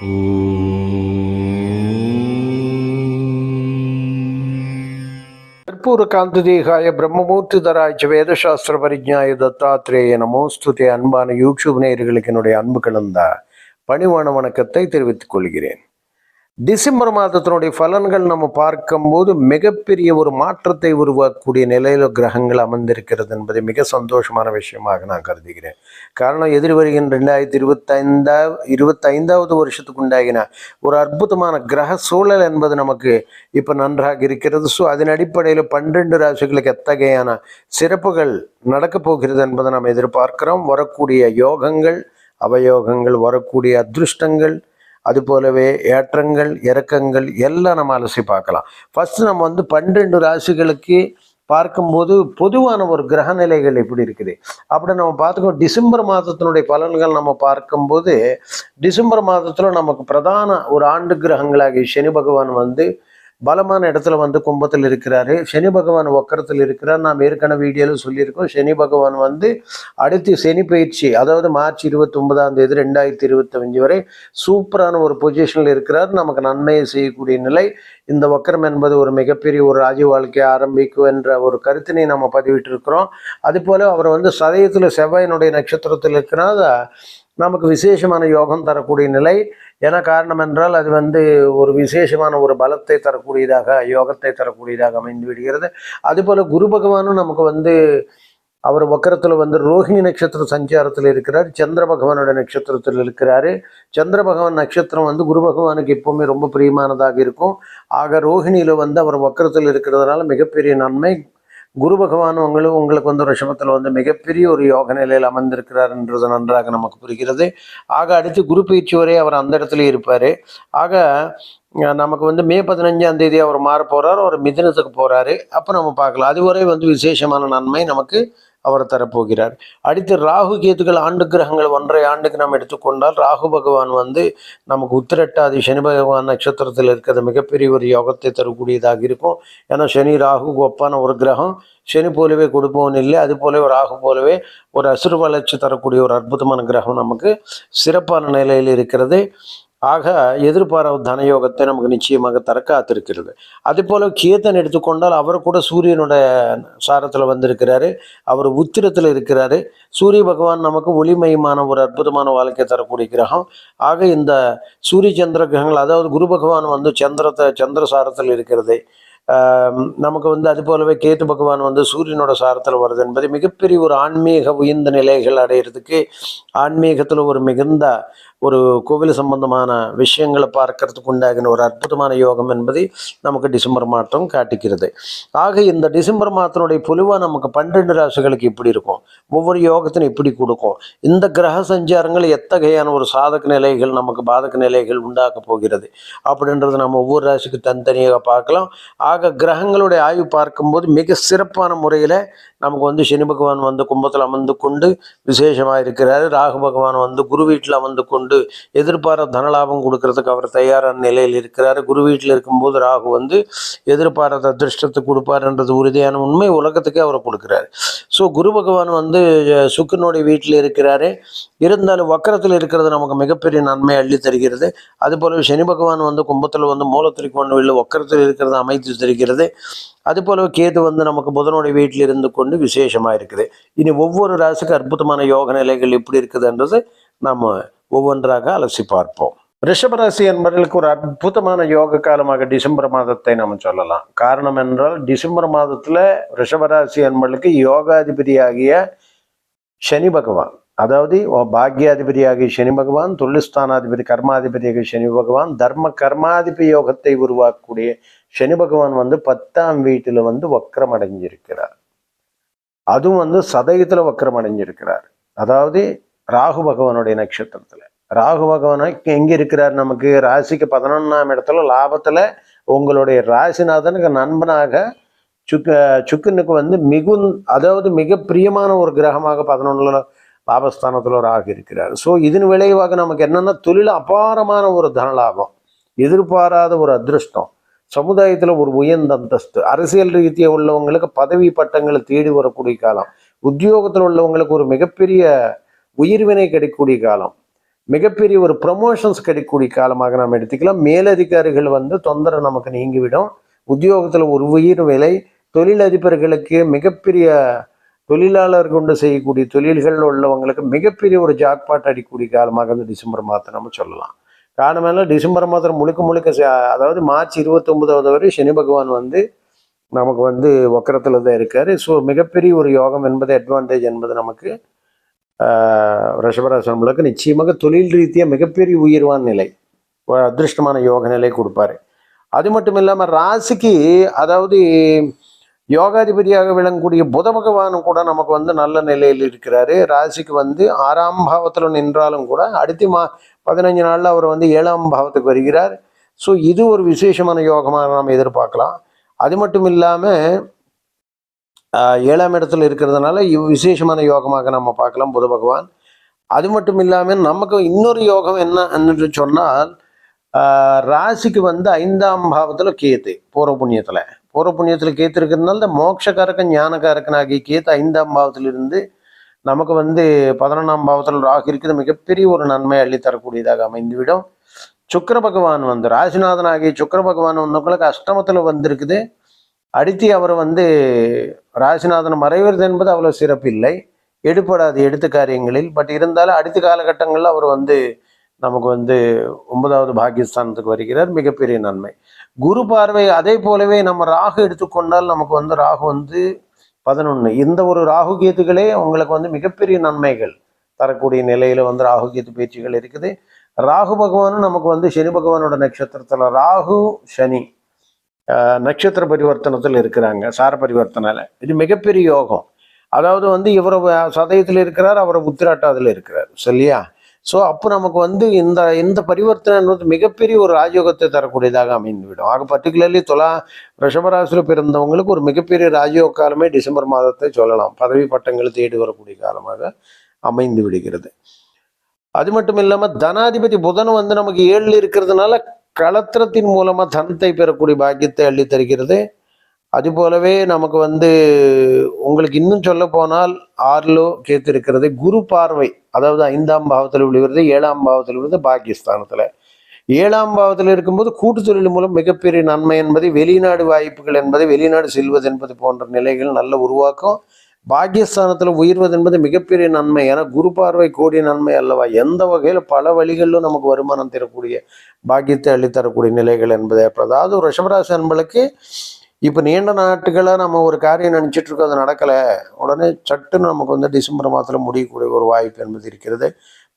கற்பூரகாந்ததேகாய பிரம்மமூர்த்திதராய் வேதசாஸ்திர பரிஜாய தத்தாத்திரேய நமோஸ்துதே அன்பான யூடியூப் நேயர்களுக்கு என்னுடைய அன்பு கலந்த பணிவான வணக்கத்தை தெரிவித்துக் கொள்கிறேன். டிசம்பர் மாதத்தினுடைய பலன்கள் நம்ம பார்க்கும்போது மிகப்பெரிய ஒரு மாற்றத்தை உருவாக்கக்கூடிய நிலையில் கிரகங்கள் அமர்ந்திருக்கிறது என்பதை மிக சந்தோஷமான விஷயமாக நான் கருதுகிறேன். காரணம் எதிர் வருகின்ற ரெண்டாயிரத்தி இருபத்தைந்தா இருபத்தைந்தாவது வருஷத்துக்கு உண்டாகின ஒரு அற்புதமான கிரக சூழல் என்பது நமக்கு இப்போ நன்றாக இருக்கிறது. ஸோ அதன் அடிப்படையில் பன்னிரெண்டு ராசிகளுக்கு எத்தகையான சிறப்புகள் நடக்கப் போகிறது என்பதை நாம் எதிர்பார்க்கிறோம். வரக்கூடிய யோகங்கள் அவயோகங்கள் வரக்கூடிய அதிருஷ்டங்கள் அது போலவே ஏற்றங்கள் இறக்கங்கள் எல்லாம் நம்ம அலசி பார்க்கலாம். ஃபஸ்ட்டு நம்ம வந்து பன்னெண்டு ராசிகளுக்கு பார்க்கும்போது பொதுவான ஒரு கிரக நிலைகள் எப்படி இருக்குது? அப்படி நம்ம பார்த்துக்கோ டிசம்பர் மாதத்தினுடைய பலன்கள் நம்ம பார்க்கும்போது டிசம்பர் மாதத்தில் நமக்கு பிரதான ஒரு ஆண்டு கிரகங்களாகிய சனி பகவான் வந்து பலமான இடத்துல வந்து கும்பத்தில் இருக்கிறாரு. சனி பகவான் ஒக்கரத்தில் இருக்கிறார். நாம் ஏற்கனவே வீடியோவில் சொல்லியிருக்கோம். சனி பகவான் வந்து அடுத்து சனி பயிற்சி அதாவது மார்ச் இருபத்தி ஒன்பதாம் தேதி ரெண்டாயிரத்தி இருபத்தஞ்சு வரை சூப்பரான ஒரு பொசிஷனில் இருக்கிறார். நமக்கு நன்மையை செய்யக்கூடிய நிலை. இந்த வக்கரம் என்பது ஒரு மிகப்பெரிய ஒரு ராஜ வாழ்க்கையை ஆரம்பிக்கும் என்ற ஒரு கருத்தினை நம்ம பதிவிட்டிருக்கிறோம். அதுபோல் அவர் வந்து சதயத்தில் செவ்வாயினுடைய நட்சத்திரத்தில் இருக்கிறார். நமக்கு விசேஷமான யோகம் தரக்கூடிய நிலை. ஏன்னா காரணம் என்றால் அது வந்து ஒரு விசேஷமான ஒரு பலத்தை தரக்கூடியதாக யோகத்தை தரக்கூடியதாக அமைந்து விடுகிறது. அதுபோல் குரு பகவானும் நமக்கு வந்து அவர் வக்கரத்தில் வந்து ரோஹிணி நட்சத்திர சஞ்சாரத்தில் இருக்கிறார். சந்திர பகவானோட நட்சத்திரத்தில் இருக்கிறாரு. சந்திர பகவான் நட்சத்திரம் வந்து குரு பகவானுக்கு எப்போவுமே ரொம்ப பிரியமானதாக இருக்கும். ஆக ரோஹிணியில் வந்து அவர் வக்கரத்தில் இருக்கிறதுனால மிகப்பெரிய நன்மை குரு பகவான் உங்களுக்கு உங்களுக்கு வந்து ரிஷபத்தில் வந்து மிகப்பெரிய ஒரு யோக நிலையில் அமர்ந்திருக்கிறார் என்றது நன்றாக நமக்கு புரிகிறது. ஆக அடுத்து குரு பயிற்சி வரை அவர் அந்த இடத்துல இருப்பார். ஆக நமக்கு வந்து மே பதினஞ்சாம் தேதி அவர் மாற போகிறார் அவர் மிதினத்துக்கு போகிறாரு அப்போ நம்ம பார்க்கலாம். அதுவரை வந்து விசேஷமான நன்மை நமக்கு அவர் தரப்போகிறார். அடுத்து ராகு கேத்துக்கள் ஆண்டு கிரகங்கள் ஒன்றரை ஆண்டுக்கு நாம் எடுத்துக்கொண்டால் ராகு பகவான் வந்து நமக்கு உத்திரட்டாதி சனி பகவான் நட்சத்திரத்தில் இருக்கிறது. மிகப்பெரிய ஒரு யோகத்தை தரக்கூடியதாக இருக்கும். ஏன்னா சனி ராகு ஒப்பான ஒரு கிரகம். சனி போலவே கொடுப்பவன் இல்லை அது போலவே ராகு போலவே ஒரு அசுர வளர்ச்சி தரக்கூடிய ஒரு அற்புதமான கிரகம் நமக்கு சிறப்பான நிலையில் இருக்கிறது. ஆக எதிர்பாராத தனயோகத்தை நமக்கு நிச்சயமாக தர காத்திருக்கிறது. அதே போல் கேத்தன் எடுத்துக்கொண்டால் அவர் கூட சூரியனோட சாரத்தில் வந்திருக்கிறாரு. அவர் உத்திரத்தில் இருக்கிறாரு. சூரிய பகவான் நமக்கு ஒளிமயமான ஒரு அற்புதமான வாழ்க்கை தரக்கூடிய கிரகம். ஆக இந்த சூரிய சந்திர கிரகங்கள் அதாவது குரு பகவான் வந்து சந்திரத்தை சந்திர சாரத்தில் இருக்கிறது. நமக்கு வந்து அது போலவே கேத்து பகவான் வந்து சூரியனோட சாரத்தில் வருது என்பது மிகப்பெரிய ஒரு ஆன்மீக உயர்ந்த நிலைகள் அடையிறதுக்கு ஆன்மீகத்தில் ஒரு மிகுந்த ஒரு கோவில் சம்பந்தமான விஷயங்களை பார்க்கறதுக்கு உண்டாகின ஒரு அற்புதமான யோகம் என்பதை நமக்கு டிசம்பர் மாதம் காட்டுகிறது ஆக இந்த டிசம்பர் மாதத்தினுடைய பொலிவாக நமக்கு பன்னெண்டு ராசிகளுக்கு இப்படி இருக்கும். ஒவ்வொரு யோகத்திനും இப்படி கொடுக்கும். இந்த கிரக சஞ்சாரங்கள் எத்தகையான ஒரு சாதக நிலைகள் நமக்கு பாதக நிலைகள் உண்டாக்க போகிறது அப்படின்றது நம்ம ஒவ்வொரு ராசிக்கு தனித்தனியாக பார்க்கலாம். ஆக கிரகங்களுடைய ஆய்வு பார்க்கும்போது மிக சிறப்பான முறையில் நமக்கு வந்து சனி பகவான் வந்து கும்பத்தில் அமர்ந்து கொண்டு விசேஷமாக இருக்கிறார். ராகு பகவான் வந்து குரு வீட்டில் அமர்ந்து கொண்டு எதிர்பார தனலாபம் கொடுக்கறதுக்கு அவர் தயாரான நிலையில் இருக்கிறார். குரு வீட்டில் இருக்கும்போது ராகு வந்து எதிர்பாராத அதிர்ஷ்டத்தை கொடுப்பாருன்றது உறுதியான உண்மை. உலகத்துக்கே அவரை கொடுக்குறாரு. ஸோ குரு பகவான் வந்து சுக்கனுடைய வீட்டில் இருக்கிறாரு. இருந்தாலும் வக்கரத்தில் இருக்கிறது நமக்கு மிகப்பெரிய நன்மை அள்ளி தருகிறது. அதுபோல சனி பகவான் வந்து கும்பத்தில் வந்து மூலத்திரிக்கோண வீட்டில் வக்கரத்தில் இருக்கிறது அமைத்து தருகிறது. அதுபோல கேது வந்து நமக்கு புதனுடைய வீட்டில் இருந்து கொண்டு விசேஷமாக இருக்குது இனி ஒவ்வொரு ராசிக்கு அற்புதமான யோக நிலைகள் எப்படி இருக்குதுன்றது நம்ம ஒவ்வொன்றாக அலசி பார்ப்போம். ரிஷபராசி என்பவர்களுக்கு ஒரு அற்புதமான யோக காலமாக டிசம்பர் மாதத்தை நம்ம சொல்லலாம். காரணம் என்றால் டிசம்பர் மாதத்தில் ரிஷபராசி என்பவர்களுக்கு யோகாதிபதியாகிய சனி பகவான் அதாவது பாக்யாதிபதியாகிய சனி பகவான் தொழில்ஸ்தானாதிபதி கர்மாதிபதியாகிய சனி பகவான் தர்ம கர்மாதிபதி யோகத்தை உருவாக்கக்கூடிய சனி பகவான் வந்து பத்தாம் வீட்டில் வந்து வக்கரம் அடைஞ்சிருக்கிறார். அதுவும் வந்து சதயத்தில் வக்கரம் அடைஞ்சிருக்கிறார். அதாவது ராகு பகவானுடைய நட்சத்திரத்தில். ராகு பகவான் எங்கே இருக்கிறார் நமக்கு? ராசிக்கு பதினொன்றாம் இடத்துல லாபத்தில் உங்களுடைய ராசிநாதனுக்கு நண்பனாக சுக்க சுக்குனுக்கு வந்து மிகுந் அதாவது மிக பிரியமான ஒரு கிரகமாக பதினொன்றில் லாபஸ்தானத்தில் ஒரு ஆகி இருக்கிறார். ஸோ இதன் விளைவாக நமக்கு என்னென்னா தொழில் அபாரமான ஒரு தனலாபம். எதிர்பாராத ஒரு அதிருஷ்டம். சமுதாயத்தில் ஒரு உயர்ந்த அந்தஸ்து. அரசியல் ரீதியாக உள்ளவங்களுக்கு பதவி பட்டங்களை தேடி வரக்கூடிய காலம். உத்தியோகத்தில் உள்ளவங்களுக்கு ஒரு மிகப்பெரிய உயிர்வினை கிடைக்கக்கூடிய காலம். மிகப்பெரிய ஒரு ப்ரமோஷன்ஸ் கிடைக்கக்கூடிய காலமாக நாம் எடுத்துக்கலாம். மேலதிகாரிகள் வந்து தொந்தரவு நமக்கு நீங்கிவிடும். உத்தியோகத்தில் ஒரு உயிர் விலை தொழிலதிபர்களுக்கு மிகப்பெரிய தொழிலாளர் கொண்டு செய்யக்கூடிய தொழில்கள் உள்ளவங்களுக்கு மிகப்பெரிய ஒரு ஜாக்பாட் அடிக்கக்கூடிய காலமாக இந்த டிசம்பர் மாதம் நம்ம சொல்லலாம். காரணம் டிசம்பர் மாதம் முழுக்க முழுக்க அதாவது மார்ச் இருபத்தொன்பதாவது வரை சனி பகவான் வந்து நமக்கு வந்து வக்கரத்தில் தான் இருக்காரு. ஸோ மிகப்பெரிய ஒரு யோகம் என்பது அட்வான்டேஜ் என்பது நமக்கு ரிஷபராசனங்களுக்கு நிச்சயமாக தொழில் ரீதியாக மிகப்பெரிய உயர்வான நிலை. அதிருஷ்டமான யோக நிலை கொடுப்பாரு. அது மட்டும் இல்லாமல் ராசிக்கு அதாவது யோகாதிபதியாக விளங்கக்கூடிய புத பகவானும் கூட நமக்கு வந்து நல்ல நிலையில் இருக்கிறாரு. ராசிக்கு வந்து ஆறாம் பாவத்தில் நின்றாலும் கூட அடுத்த மா பதினஞ்சு நாளில் அவர் வந்து ஏழாம் பாவத்துக்கு வருகிறார். ஸோ இது ஒரு விசேஷமான யோகமாக நாம் எதிர்பார்க்கலாம். அது மட்டும் இல்லாமல் ஏழாம் இடத்துல இருக்கிறதுனால இவ் விசேஷமான யோகமாக நம்ம பார்க்கலாம் புத பகவான். அது மட்டும் இல்லாமல் நமக்கு இன்னொரு யோகம் என்ன என்று சொன்னால் ராசிக்கு வந்து ஐந்தாம் பாவத்தில் கேத்து பூர்வ புண்ணியத்தில். பூர்வ புண்ணியத்தில் கேத்து இருக்கிறதுனால இந்த மோட்சக்காரக்கன் ஞானக்காரக்கன் ஆகிய கேத்து ஐந்தாம் பாவத்திலிருந்து நமக்கு வந்து பதினொன்றாம் பாவத்தில் ராகு இருக்குது. மிகப்பெரிய ஒரு நன்மை அள்ளித்தரக்கூடியதாக அமைந்துவிடும். சுக்கர பகவான் வந்து ராசிநாதன் ஆகிய சுக்கிர பகவான் வந்தவங்களுக்கு அஷ்டமத்தில் வந்திருக்குது. அடுத்து அவர் வந்து ராசிநாதன் மறைவது என்பது அவ்வளோ சிறப்பில்லை எடுபடாது எடுத்த காரியங்களில். பட் இருந்தாலும் அடுத்த காலகட்டங்களில் அவர் வந்து நமக்கு வந்து ஒன்பதாவது பாகிஸ்தானத்துக்கு வருகிறார். மிகப்பெரிய நன்மை. குரு பார்வை அதே போலவே நம்ம ராகு எடுத்துக்கொண்டால் நமக்கு வந்து ராகு வந்து பதினொன்று இந்த ஒரு ராகு கேத்துகளே உங்களுக்கு வந்து மிகப்பெரிய நன்மைகள் தரக்கூடிய நிலையில் வந்து ராகு கேத்து பேச்சுகள் இருக்குது. ராகு பகவானும் நமக்கு வந்து சனி பகவானோட நட்சத்திரத்தில் ராகு சனி. நட்சத்திர பரிவர்த்தனத்தில் இருக்கிறாங்க சார பரிவர்த்தனால. இது மிகப்பெரிய யோகம். அதாவது வந்து இவர் சதயத்தில் இருக்கிறார் அவர் உத்திராட்டாதில் இருக்கிறார். சரியா? ஸோ அப்போ நமக்கு வந்து இந்த இந்த பரிவர்த்தனைன்றது மிகப்பெரிய ஒரு ராஜயோகத்தை தரக்கூடியதாக அமைந்துவிடும். ஆக பர்டிகுலர்லி துலா ரிஷபராசியில் பிறந்தவங்களுக்கு ஒரு மிகப்பெரிய ராஜயோக காலமே டிசம்பர் மாதத்தை சொல்லலாம். பதவி பட்டங்களை தேடி வரக்கூடிய காலமாக அமைந்து விடுகிறது. அது மட்டும் இல்லாமல் தனாதிபதி புதன் வந்து நமக்கு ஏழில் இருக்கிறதுனால களத்திரத்தின் மூலமா தனத்தை பெறக்கூடிய பாக்கியத்தை அள்ளி தருகிறது. அது போலவே நமக்கு வந்து உங்களுக்கு இன்னும் சொல்ல போனால் ஆறிலோ கேத்து இருக்கிறது குரு பார்வை அதாவது ஐந்தாம் பாவத்தில் விழுகிறது ஏழாம் பாவத்தில் விழுகிறது பாகிஸ்தானத்தில் ஏழாம் பாவத்தில் இருக்கும்போது கூட்டு தொழில் மூலம் மிகப்பெரிய நன்மை என்பது வெளிநாடு வாய்ப்புகள் என்பது வெளிநாடு செல்வது என்பது போன்ற நிலைகள் நல்ல உருவாக்கும். பாக்கியஸ்தானத்தில் உயர்வது என்பது மிகப்பெரிய நன்மை. ஏன்னா குரு பார்வை கூடிய நன்மை அல்லவா? எந்த வகையில் பல வழிகளிலும் நமக்கு வருமானம் தரக்கூடிய பாக்கியத்தை அள்ளித்தரக்கூடிய நிலைகள் என்பது. ஏற்படுது அதாவது ரிஷபராசி அன்பளுக்கு இப்போ நீண்ட நாட்டுகளாக நம்ம ஒரு காரியம் நினச்சிட்டு இருக்கோம் அது நடக்கலை. உடனே சட்டுன்னு நமக்கு வந்து டிசம்பர் மாதத்தில் முடியக்கூடிய ஒரு வாய்ப்பு என்பது இருக்கிறது.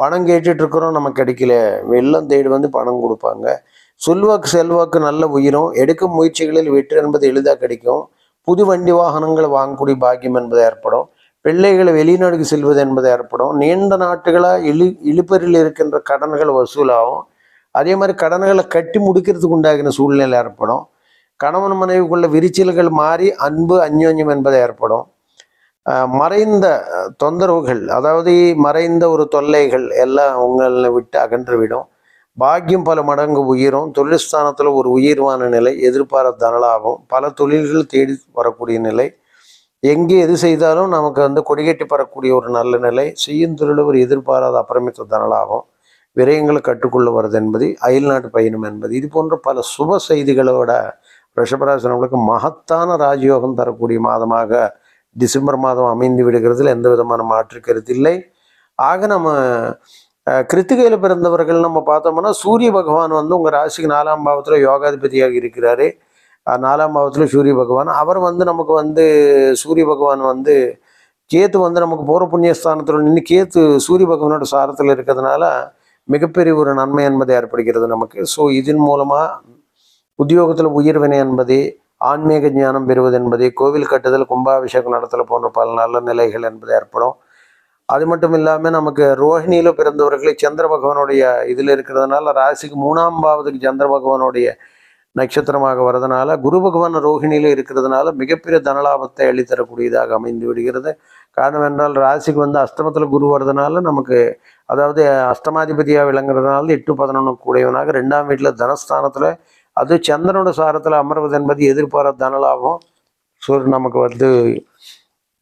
பணம் கேட்டுட்டு இருக்கிறோம் நமக்கு கிடைக்கல. வெள்ளம் தேடி வந்து பணம் கொடுப்பாங்க. சொல்வாக்கு செல்வாக்கு நல்ல உயிரும் எடுக்கும் முயற்சிகளில் வெற்றி என்பது எளிதாக கிடைக்கும். புது வண்டி வாகனங்கள் வாங்கக்கூடிய பாக்கியம் என்பது ஏற்படும். பிள்ளைகளை வெளிநாடுக்கு செல்வது என்பது ஏற்படும். நீண்ட நாட்டுகளாக இழு இழுப்பறில் இருக்கின்ற கடன்கள் வசூலாகும். அதே மாதிரி கடன்களை கட்டி முடிக்கிறதுக்கு உண்டாகின சூழ்நிலை ஏற்படும். கணவன் மனைவிக்குள்ள விரிச்சல்கள் மாறி அன்பு அந்யோன்யம் என்பது ஏற்படும். மறைந்த தொந்தரவுகள் அதாவது மறைந்த ஒரு தொல்லைகள் எல்லாம் உங்களை விட்டு அகன்றுவிடும். பாக்கியம் பல மடங்கு உயிரும். தொழில்ஸ்தானத்தில் ஒரு உயர்வான நிலை எதிர்பாராத தனலாகும் பல தொழில்கள் தேடி வரக்கூடிய நிலை. எங்கே எது செய்தாலும் நமக்கு வந்து கொடிகட்டி பெறக்கூடிய ஒரு நல்ல நிலை. செய்யும் தொழில் ஒரு எதிர்பாராத அப்புறமித்த தனலாகும் விரயங்களை கற்றுக்கொள்ள வருது என்பது அயல்நாட்டு பயணம் என்பது. இது போன்ற பல சுப செய்திகளோட ரிஷபராசனங்களுக்கு மகத்தான ராஜயோகம் தரக்கூடிய மாதமாக டிசம்பர் மாதம் அமைந்து விடுகிறதுல எந்த விதமான மாற்று கருத்து இல்லை. ஆக நம்ம கிருத்திகையில் பிறந்தவர்கள் நம்ம பார்த்தோம்னா சூரிய பகவான் வந்து உங்கள் ராசிக்கு நாலாம் பாவத்தில் யோகாதிபதியாக இருக்கிறாரு. நாலாம் பாவத்தில் சூரிய பகவான். அவர் வந்து நமக்கு வந்து சூரிய பகவான் வந்து கேத்து வந்து நமக்கு போகிற புண்ணியஸ்தானத்தில் நின்று கேத்து சூரிய பகவானோட சாரத்தில் இருக்கிறதுனால மிகப்பெரிய ஒரு நன்மை என்பது ஏற்படுகிறது நமக்கு. ஸோ இதன் மூலமாக உத்தியோகத்தில் உயர்வினை என்பது ஆன்மீக ஞானம் பெறுவது என்பது கோவில் கட்டுதல் கும்பாபிஷேகம் நடத்தல் போன்ற பல நல்ல நிலைகள் என்பது ஏற்படும். அது மட்டும் இல்லாமல் நமக்கு ரோஹிணியில் பிறந்தவர்களே சந்திர பகவானுடைய இதில் இருக்கிறதுனால ராசிக்கு மூணாம் பாவத்துக்கு சந்திர பகவானுடைய நட்சத்திரமாக வரதுனால குரு பகவான் ரோஹிணியில் இருக்கிறதுனால மிகப்பெரிய தனலாபத்தை அளித்தரக்கூடியதாக அமைந்து விடுகிறது. காரணம் என்றால் ராசிக்கு வந்து அஸ்தமத்தில் குரு வர்றதுனால நமக்கு அதாவது அஷ்டமாதிபதியாக விளங்குறதுனால எட்டு பதினொன்று கூடியவனாக ரெண்டாம் வீட்டில் தனஸ்தானத்தில் அது சந்திரனோட சாரத்தில் அமர்வது என்பது எதிர்பாராத தனலாபம். சூரியன் நமக்கு வந்து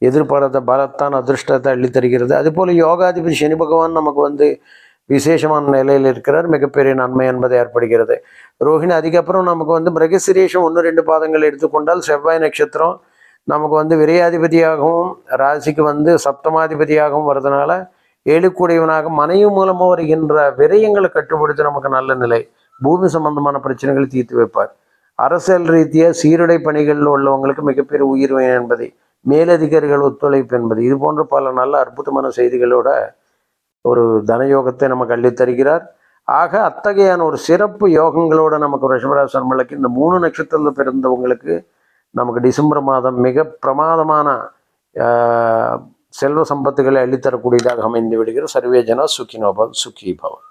எதிர்பாராத பலத்தான் அதிர்ஷ்டத்தை அள்ளித்தருகிறது. அதுபோல் யோகாதிபதி சனி பகவான் நமக்கு வந்து விசேஷமான நிலையில் இருக்கிறார். மிகப்பெரிய நன்மை என்பது ஏற்படுகிறது. ரோஹிணி அதுக்கப்புறம் நமக்கு வந்து மிருகசிரேஷம் ஒன்று ரெண்டு பாதங்கள் எடுத்துக்கொண்டால் செவ்வாய் நட்சத்திரம் நமக்கு வந்து விரையாதிபதியாகவும் ராசிக்கு வந்து சப்தமாதிபதியாகவும் வர்றதுனால ஏழுக்கூடியவனாக மனைவி மூலமாக வருகின்ற விரயங்களை கட்டுப்படுத்தி நமக்கு நல்ல நிலை. பூமி சம்பந்தமான பிரச்சனைகளை தீர்த்து வைப்பார். அரசியல் ரீதியாக சீருடை பணிகளில் உள்ளவங்களுக்கு மிகப்பெரிய உயிர்வை என்பதை மேலதிகாரிகள் ஒத்துழைப்பு என்பது. இது போன்ற பல நல்ல அற்புதமான செய்திகளோட ஒரு தனயோகத்தை நமக்கு அள்ளித்தருகிறார். ஆக அத்தகையான ஒரு சிறப்பு யோகங்களோட நமக்கு ரிஷபராசி சர்மலுக்கு இந்த மூணு நட்சத்திரத்தில் பிறந்தவங்களுக்கு நமக்கு டிசம்பர் மாதம் மிக பிரமாதமான செல்வ சம்பத்துகளை அள்ளித்தரக்கூடியதாக அமைந்து விடுகிற சர்வேஜனா சுக்கினோபவ் பவன்